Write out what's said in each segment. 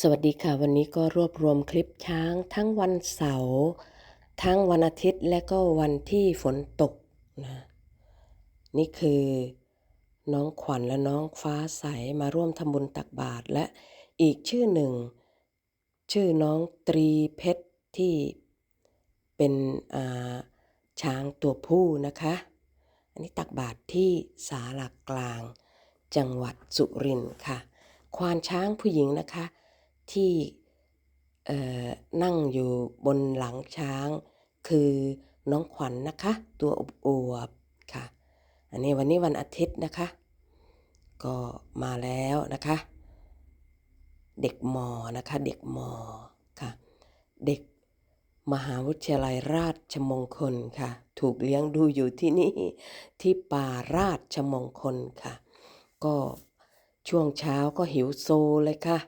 สวัสดีค่ะ วันนี้ก็รวบรวมคลิปช้างทั้งวันเสาร์ทั้งวันอาทิตย์และก็วันที่ฝนตกนะนี่คือน้องขวัญและน้องฟ้าใสมาร่วมทำบุญตักบาตรและอีกชื่อหนึ่ง ชื่อน้องตรีเพชรที่เป็นอ่าช้างตัวผู้นะคะ อันนี้ตักบาตรที่ศาลากลาง จังหวัดสุรินทร์ค่ะ ควานช้างผู้หญิงนะคะ ที่เอ่อนั่งอยู่บนหลังช้าง คือน้องขวัญนนะคะ ตัวอบอวบค่ะ อันนี้วันนี้วันอาทิตย์นะคะ ก็มาแล้วนะคะ เด็กมอนะคะ เด็กมอค่ะ เด็กมหาวิทยาลัยราชมงคลค่ะ ถูกเลี้ยงดูอยู่ที่นี่ที่ป่าราชมงคลค่ะ ก็ช่วงเช้าก็หิวโซเลยค่ะ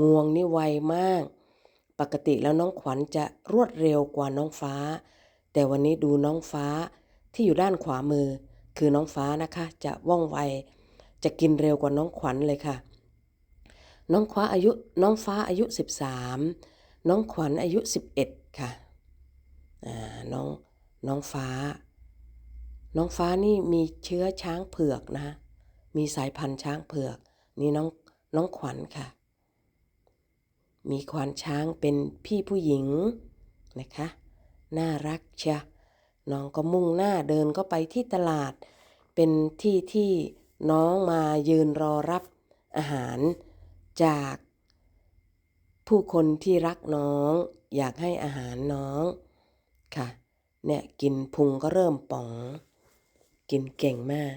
งวงนี่ไวมาก ปกติแล้วน้องขวัญจะรวดเร็วกว่าน้องฟ้า แต่วันนี้ดูน้องฟ้าที่อยู่ด้านขวามือ คือน้องฟ้านะคะ จะว่องไว จะกินเร็วกว่าน้องขวัญเลยค่ะ น้องคว้าอายุน้องฟ้าอายุ 13 น้องขวัญอายุ 11 ค่ะอ่าน้องน้องฟ้า น้องฟ้านี่มีเชื้อช้างเผือกนะ มีสายพันธุ์ช้างเผือก นี่น้องน้องขวัญค่ะ มีควานช้างเป็นพี่ผู้หญิงนะคะ น่ารักเชียน้องก็มุ่งหน้าเดินก็ไปที่ตลาด เป็นที่ที่น้องมายืนรอรับอาหารจากผู้คนที่รักน้อง อยากให้อาหารน้องค่ะ เนี่ยกินพุงก็เริ่มป่อง กินเก่งมาก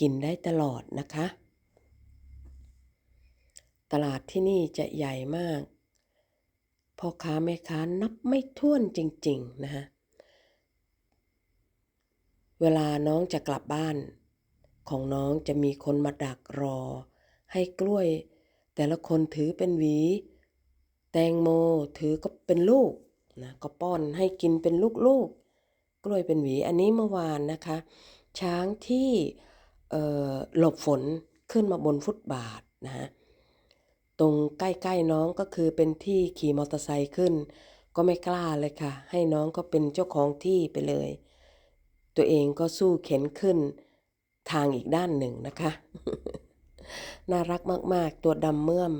กินได้ตลอดนะคะ ตลาดที่นี่จะใหญ่มาก พ่อค้าแม่ค้านับไม่ถ้วนจริง ๆ นะฮะ เวลาน้องจะกลับบ้าน ของน้องจะมีคนมาดักรอ ให้กล้วย แต่ละคนถือเป็นหวี แตงโมถือก็เป็นลูกนะก็ป้อนให้กินเป็นลูกๆ กล้วยเป็นหวี อันนี้เมื่อวานนะคะ ช้างที่หลบฝนขึ้นมาบนฟุตบาทนะฮะ ตรงใกล้ๆน้องก็คือเป็นที่ขี่มอเตอร์ไซค์ขึ้น ก็ไม่กล้าเลยค่ะ ให้น้องก็เป็นเจ้าของที่ไปเลย ตัวเองก็สู้เข็นขึ้นทางอีกด้านหนึ่งนะคะ น่ารักมากๆ ตัวดำเมื่อม